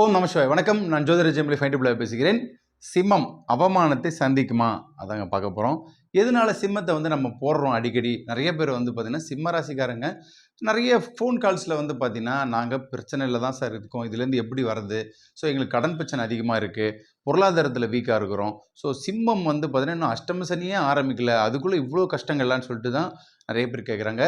ஓம் நமசிவாய் வணக்கம். நான் ஜோதிர ஜெமிலி ஃபைண்டிபிள் பேசுகிறேன். சிம்மம் அவமானத்தை சந்திக்குமா? அதாங்க பார்க்க போகிறோம் எதனால சிம்மத்தை வந்து நம்ம போடுறோம் அடிக்கடி? நிறைய பேர் வந்து பார்த்திங்கன்னா சிம்ம ராசிக்காரங்க. நிறைய ஃபோன் கால்ஸில் வந்து பார்த்திங்கன்னா நாங்கள் பிரச்சனையில் தான் சார் இருக்கோம். இதுலேருந்து எப்படி வர்றது? ஸோ எங்களுக்கு கடன் பிரச்சனை அதிகமாக இருக்குது பொருளாதாரத்தில் வீக்காக இருக்கிறோம். ஸோ சிம்மம் வந்து பார்த்திங்கன்னா இன்னும் அஷ்டம சனியே ஆரம்பிக்கல. அதுக்குள்ளே இவ்வளோ கஷ்டங்கள்லான்னு சொல்லிட்டு தான் நிறைய பேர் கேட்குறாங்க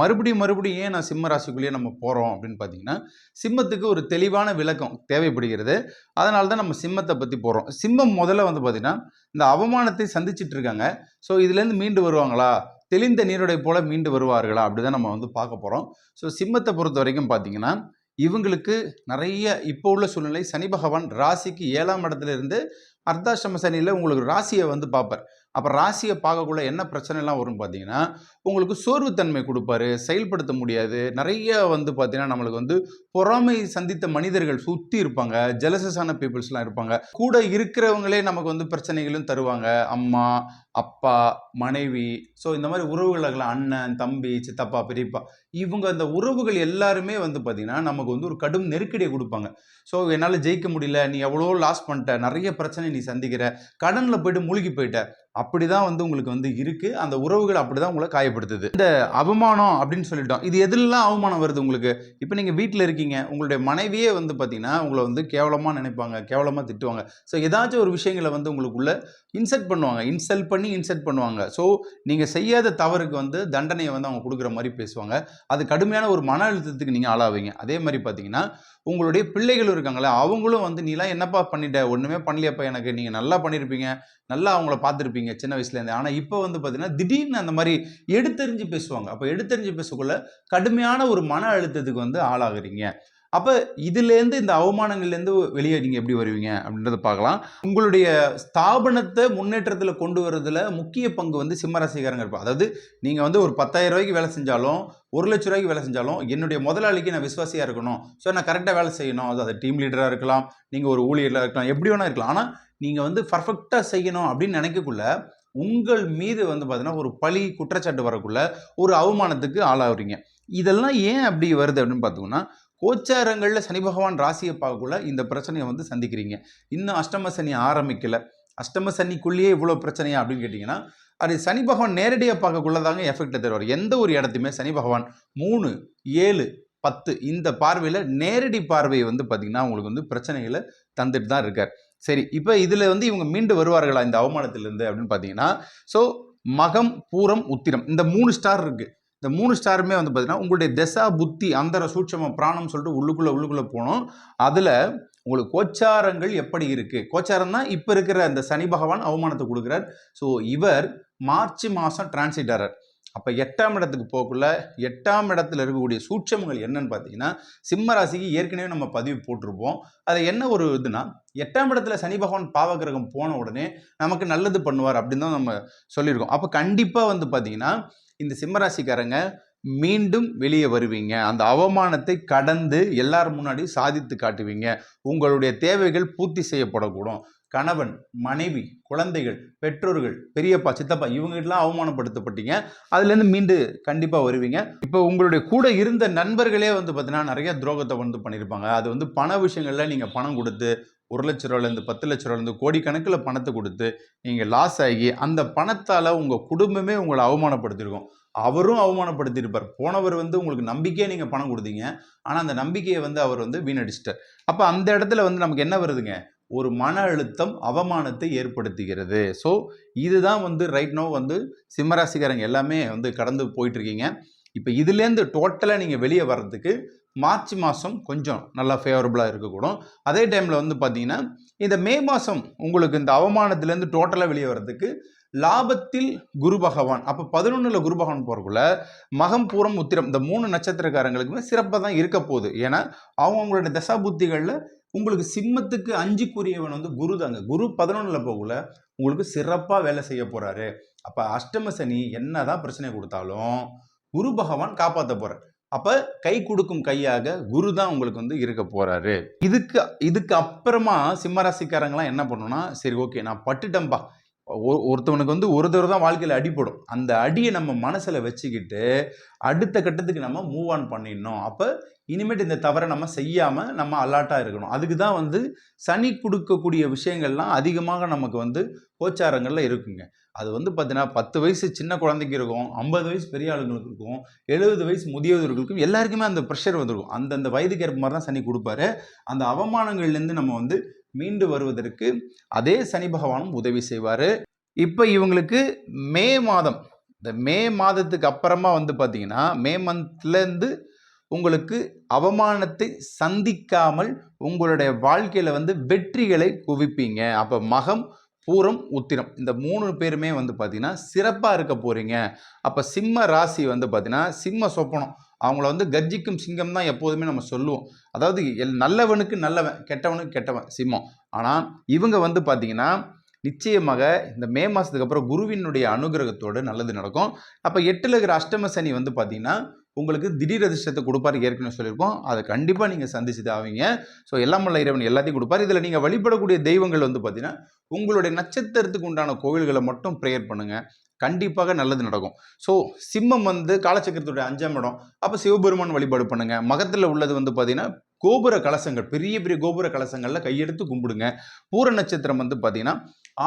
மறுபடியும் மறுபடியும் ஏன் நான் சிம்ம ராசிக்குள்ளேயே நம்ம போகிறோம் அப்படின்னு பார்த்தீங்கன்னா சிம்மத்துக்கு ஒரு தெளிவான விளக்கம் தேவைப்படுகிறது. அதனால தான் நம்ம சிம்மத்தை பற்றி போகிறோம் சிம்மம் முதல்ல வந்து பார்த்திங்கன்னா இந்த அவமானத்தை சந்திச்சிட்டு இருக்காங்க. ஸோ இதுலேருந்து மீண்டு வருவாங்களா? தெளிந்த நீருடை போல மீண்டு வருவார்களா? அப்படிதான் நம்ம வந்து பார்க்க போகிறோம் ஸோ சிம்மத்தை பொறுத்த வரைக்கும் பார்த்தீங்கன்னா இவங்களுக்கு நிறைய இப்போ உள்ள சூழ்நிலை சனி பகவான் ராசிக்கு ஏழாம் இடத்துல இருந்து அர்த்தாஷ்டம சனியில் உங்களுக்கு ராசியை வந்து பார்ப்பார். அப்போ ராசியை பார்க்கக்குள்ள என்ன பிரச்சனைலாம் வரும் பார்த்தீங்கன்னா உங்களுக்கு சோர்வுத்தன்மை கொடுப்பாரு செயல்படுத்த முடியாது. நிறைய வந்து பார்த்தீங்கன்னா நம்மளுக்கு வந்து பொறாமை சந்தித்த மனிதர்கள் சுற்றி இருப்பாங்க. ஜெலசஸான பீப்புள்ஸ்லாம் இருப்பாங்க. கூட இருக்கிறவங்களே நமக்கு வந்து பிரச்சனைகளும் தருவாங்க. அம்மா அப்பா மனைவி. ஸோ இந்த மாதிரி உறவுகள் அண்ணன் தம்பி சித்தப்பா பெரியப்பா. இவங்க அந்த உறவுகள் எல்லாருமே வந்து பார்த்திங்கன்னா நமக்கு வந்து ஒரு கடும் நெருக்கடியை கொடுப்பாங்க. ஸோ என்னால் ஜெயிக்க முடியல நீ எவ்வளோ லாஸ் பண்ணிட்ட நிறைய பிரச்சனை நீ சந்திக்கிற கடனில் போயிட்டு மூழ்கி போயிட்ட. அப்படி தான் வந்து உங்களுக்கு வந்து இருக்குது அந்த உறவுகள் அப்படி தான் உங்களை காயப்படுத்துது. இந்த அவமானம் அப்படின்னு சொல்லிட்டோம். இது எதுலாம் அவமானம் வருது உங்களுக்கு? இப்போ நீங்கள் வீட்டில் இருக்கீங்க. உங்களுடைய மனைவியே வந்து பார்த்தீங்கன்னா உங்களை வந்து கேவலமாக நினைப்பாங்க கேவலமாக திட்டுவாங்க. ஸோ ஏதாச்சும் ஒரு விஷயங்களை வந்து உங்களுக்குள்ள இன்செர்ட் பண்ணுவாங்க. இன்சல்ட் பண்ணி இன்செர்ட் பண்ணுவாங்க. ஸோ நீங்கள் செய்யாத தவறுக்கு வந்து தண்டனையை வந்து அவங்க கொடுக்குற மாதிரி பேசுவாங்க. அது கடுமையான ஒரு மன அழுத்தத்துக்கு நீங்கள் ஆளாவீங்க. அதே மாதிரி பார்த்தீங்கன்னா உங்களுடைய பிள்ளைகளும் இருக்காங்களே அவங்களும் வந்து நீலாம் என்னப்பா பண்ணிட்ட? ஒன்றுமே பண்ணலையப்பா எனக்கு. நீங்கள் நல்லா பண்ணியிருப்பீங்க நல்லா அவங்கள பார்த்துருப்பீங்க. சின்ன வயசுலேருந்து ஆனால் இப்போ வந்து பார்த்தீங்கன்னா திடீர்னு அந்த மாதிரி எடுத்தறிஞ்சு பேசுவாங்க. அப்போ எடுத்தறிஞ்சு பேசக்குள்ள கடுமையான ஒரு மன அழுத்தத்துக்கு வந்து ஆளாகிறீங்க. அப்போ இதுலேருந்து இந்த அவமானங்கள்லேருந்து வெளியே நீங்கள் எப்படி வருவீங்க அப்படின்றத பார்க்கலாம். உங்களுடைய ஸ்தாபனத்தை முன்னேற்றத்தில் கொண்டு வரதுல முக்கிய பங்கு வந்து சிம்மராசிக்காரங்க இருப்பா. அதாவது நீங்கள் வந்து ஒரு பத்தாயிரம் ரூபாய்க்கு வேலை செஞ்சாலும் ஒரு லட்ச ரூபாய்க்கு வேலை செஞ்சாலும் என்னுடைய முதலாளிக்கு நான் விசுவாசியாக இருக்கணும். ஸோ நான் கரெக்டாக வேலை செய்யணும். அது டீம் லீடராக இருக்கலாம். நீங்கள் ஒரு ஊழியராக இருக்கலாம். எப்படி வேணால் இருக்கலாம். ஆனால் நீங்கள் வந்து பர்ஃபெக்டாக செய்யணும் அப்படின்னு நினைக்கக்குள்ள உங்கள் மீது வந்து பார்த்தீங்கன்னா ஒரு பழி குற்றச்சாட்டு வரக்குள்ள ஒரு அவமானத்துக்கு ஆளாகிறீங்க. இதெல்லாம் ஏன் அப்படி வருது அப்படின்னு பார்த்தோம்னா கோச்சாரங்களில் சனி பகவான் ராசியை பார்க்கக்குள்ள இந்த பிரச்சனையை வந்து சந்திக்கிறீங்க. இன்னும் அஷ்டம சனி ஆரம்பிக்கலை. அஷ்டம சனிக்குள்ளேயே இவ்வளோ பிரச்சனையா அப்படின்னு கேட்டிங்கன்னா அது சனி பகவான் நேரடியாக பார்க்கக்குள்ளதாங்க எஃபெக்டை தருவார். எந்த ஒரு இடத்தையுமே சனி பகவான் மூணு ஏழு பத்து இந்த பார்வையில் நேரடி பார்வையை வந்து பார்த்திங்கன்னா உங்களுக்கு வந்து பிரச்சனைகளை தந்துட்டு தான் இருக்கார். சரி இப்போ இதில் வந்து இவங்க மீண்டு வருவார்களா இந்த அவமானத்திலிருந்து அப்படின்னு பார்த்தீங்கன்னா ஸோ மகம் பூரம் உத்திரம் இந்த மூணு ஸ்டார் இருக்குது இந்த மூணு ஸ்டாருமே வந்து பார்த்தீங்கன்னா உங்களுடைய தசா புத்தி அந்தர சூட்சம பிராணம் சொல்லிட்டு உள்ளுக்குள்ளே உள்ளுக்குள்ளே போகணும் அதில் உங்களுக்கு கோச்சாரங்கள் எப்படி இருக்குது கோச்சாரம் தான் இப்போ இருக்கிற அந்த சனி பகவான் அவமானத்தை கொடுக்குறார். ஸோ இவர் மார்ச் மாதம் டிரான்சிட்டரர் அப்போ எட்டாம் இடத்துக்கு போகக்குள்ள எட்டாம் இடத்துல இருக்கக்கூடிய சூட்சமங்கள் என்னன்னு பார்த்தீங்கன்னா சிம்ம ராசிக்கு ஏற்கனவே நம்ம பதிவு போட்டிருப்போம். அது என்ன ஒரு இதுனா எட்டாம் இடத்துல சனி பகவான் பாவகிரகம் போன உடனே நமக்கு நல்லது பண்ணுவார் அப்படின்னு தான் நம்ம சொல்லியிருக்கோம். அப்போ கண்டிப்பாக வந்து பார்த்தீங்கன்னா இந்த சிம்மராசிக்காரங்க மீண்டும் வெளியே வருவீங்க. அந்த அவமானத்தை கடந்து எல்லார் முன்னாடியும் சாதித்து காட்டுவீங்க. உங்களுடைய தேவைகள் பூர்த்தி செய்யப்படக்கூடும். கணவன் மனைவி குழந்தைகள் பெற்றோர்கள் பெரியப்பா சித்தப்பா இவங்ககிட்டலாம் அவமானப்படுத்தப்பட்டீங்க. அதுலேருந்து மீண்டு கண்டிப்பாக வருவீங்க. இப்போ உங்களுடைய கூட இருந்த நண்பர்களே வந்து பார்த்தீங்கன்னா நிறைய துரோகத்தை வந்து பண்ணியிருப்பாங்க. அது வந்து பண விஷயங்களில் நீங்கள் பணம் கொடுத்து ஒரு லட்ச ரூபாலேருந்து பத்து லட்ச ரூபாலேருந்து கோடிக்கணக்கில் பணத்தை கொடுத்து நீங்கள் லாஸ் ஆகி அந்த பணத்தால் உங்கள் குடும்பமே உங்களை அவமானப்படுத்தியிருக்கும். அவரும் அவமானப்படுத்தியிருப்பார். போனவர் வந்து உங்களுக்கு நம்பிக்கையே நீங்கள் பணம் கொடுத்தீங்க. ஆனால் அந்த நம்பிக்கையை வந்து அவர் வந்து வீணடிச்சிட்டார். அப்போ அந்த இடத்துல வந்து நமக்கு என்ன வருதுங்க? ஒரு மன அழுத்தம் அவமானத்தை ஏற்படுத்துகிறது. ஸோ இதுதான் வந்து ரைட் நோ வந்து சிம்மராசிக்காரங்க எல்லாமே வந்து கடந்து போயிட்டுருக்கீங்க இப்போ இதுலேருந்து டோட்டலாக நீங்கள் வெளியே வர்றதுக்கு மார்ச் மாதம் கொஞ்சம் நல்லா ஃபேவரபுளாக இருக்கக்கூடும். அதே டைமில் வந்து பார்த்திங்கன்னா இந்த மே மாதம் உங்களுக்கு இந்த அவமானத்துலேருந்து டோட்டலாக வெளியே வர்றதுக்கு லாபத்தில் குரு பகவான் அப்போ பதினொன்றில் குரு பகவான் போகிறக்குள்ள மகம் பூரம் உத்திரம் இந்த மூணு நட்சத்திரக்காரங்களுக்குமே சிறப்பாக தான் இருக்க போகுது. ஏன்னா அவங்கவுங்களோட தசா புத்திகளில் உங்களுக்கு சிம்மத்துக்கு அஞ்சுக்குரியவன் வந்து குரு தாங்க. குரு பதினொன்றில் போகல உங்களுக்கு சிறப்பாக வேலை செய்ய போகிறாரு அப்போ அஷ்டம சனி என்ன தான் பிரச்சனை கொடுத்தாலும் குரு பகவான் காப்பாற்ற போகிறார் அப்போ கை கொடுக்கும் கையாக குரு தான் உங்களுக்கு வந்து இருக்க போகிறாரு இதுக்கு இதுக்கு அப்புறமா சிம்மராசிக்காரங்களாம் என்ன பண்ணணும்னா சரி ஓகே நான் பட்டுட்டேன்ப்பா ஒருத்தவனுக்கு வந்து ஒரு தடவை தான் வாழ்க்கையில் அடிபடும். அந்த அடியை நம்ம மனசில் வச்சுக்கிட்டு அடுத்த கட்டத்துக்கு நம்ம மூவ் ஆன் பண்ணிடணும். அப்போ இனிமேட்டு இந்த தவறை நம்ம செய்யாமல் நம்ம அலாட்டாக இருக்கணும். அதுக்கு தான் வந்து சனி கொடுக்கக்கூடிய விஷயங்கள்லாம் அதிகமாக நமக்கு வந்து கோச்சாரங்களில் இருக்குங்க. அது வந்து பார்த்தீங்கன்னா பத்து வயசு சின்ன குழந்தைக்கு இருக்கும் ஐம்பது வயசு பெரிய ஆளுங்களுக்கு இருக்கும் எழுபது வயசு முதியவர்களுக்கும் எல்லாருக்குமே அந்த ப்ரெஷர் வந்துருக்கும் அந்தந்த வயதுக்கு ஏற்ப மாதிரி தான் சனி கொடுப்பாரு. அந்த அவமானங்கள்லேருந்து நம்ம வந்து மீண்டு வருவதற்கு அதே சனி பகவானும் உதவி செய்வார். இப்போ இவங்களுக்கு மே மாதம் இந்த மே மாதத்துக்கு அப்புறமா வந்து பார்த்தீங்கன்னா மே மந்த்லேருந்து உங்களுக்கு அவமானத்தை சந்திக்காமல் உங்களுடைய வாழ்க்கையில் வந்து வெற்றிகளை குவிப்பீங்க. அப்போ மகம் பூரம் உத்திரம் இந்த மூணு பேருமே வந்து பார்த்தீங்கன்னா சிறப்பாக இருக்க போகிறீங்க அப்போ சிம்ம ராசி வந்து பார்த்தீங்கன்னா சிம்ம சொப்பனம் அவங்கள வந்து கர்ஜிக்கும் சிங்கம் தான் எப்போதுமே நம்ம சொல்லுவோம். அதாவது எல் நல்லவனுக்கு நல்லவன் கெட்டவனுக்கு கெட்டவன் சிம்மம். ஆனால் இவங்க வந்து பார்த்தீங்கன்னா நிச்சயமாக இந்த மே மாதத்துக்கு அப்புறம் குருவினுடைய அனுகிரகத்தோடு நல்லது நடக்கும். அப்போ எட்டில் இருக்கிற அஷ்டம சனி வந்து பார்த்தீங்கன்னா உங்களுக்கு திடீர் அதிர்ஷ்டத்தை கொடுப்பாரு ஏற்கனவே சொல்லியிருக்கோம். அதை கண்டிப்பாக நீங்கள் சந்திச்சு தான் ஆவீங்க. ஸோ எல்லாம் உள்ள இறைவன் எல்லாத்தையும் கொடுப்பார். இதில் நீங்கள் வழிபடக்கூடிய தெய்வங்கள் வந்து பார்த்தீங்கன்னா உங்களுடைய நட்சத்திரத்துக்கு உண்டான கோவில்களை மட்டும் ப்ரேயர் பண்ணுங்கள் கண்டிப்பாக நல்லது நடக்கும். ஸோ சிம்மம் வந்து காலச்சக்கரத்துடைய அஞ்சாம் இடம். அப்போ சிவபெருமான் வழிபாடு பண்ணுங்க. மகத்தில் உள்ளது வந்து பார்த்தீங்கன்னா கோபுர கலசங்கள் பெரிய பெரிய கோபுர கலசங்களில் கையெடுத்து கும்பிடுங்க. பூர நட்சத்திரம் வந்து பார்த்தீங்கன்னா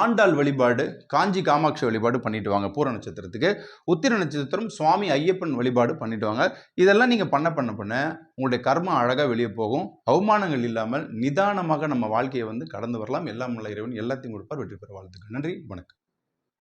ஆண்டாள் வழிபாடு காஞ்சி காமாட்சி வழிபாடு பண்ணிட்டு வாங்க பூர நட்சத்திரத்துக்கு. உத்திர நட்சத்திரம் சுவாமி ஐயப்பன் வழிபாடு பண்ணிட்டு வாங்க. இதெல்லாம் நீங்கள் பண்ண பண்ண பண்ண உங்களுடைய கர்மம் அழகாக வெளியே போகும். அவமானங்கள் இல்லாமல் நிதானமாக நம்ம வாழ்க்கையை வந்து கடந்து வரலாம். எல்லாம் உள்ள இறைவன் எல்லாத்தையும் கொடுப்பார். வெற்றி பெற வாழ்த்துக்கள். நன்றி. வணக்கம்.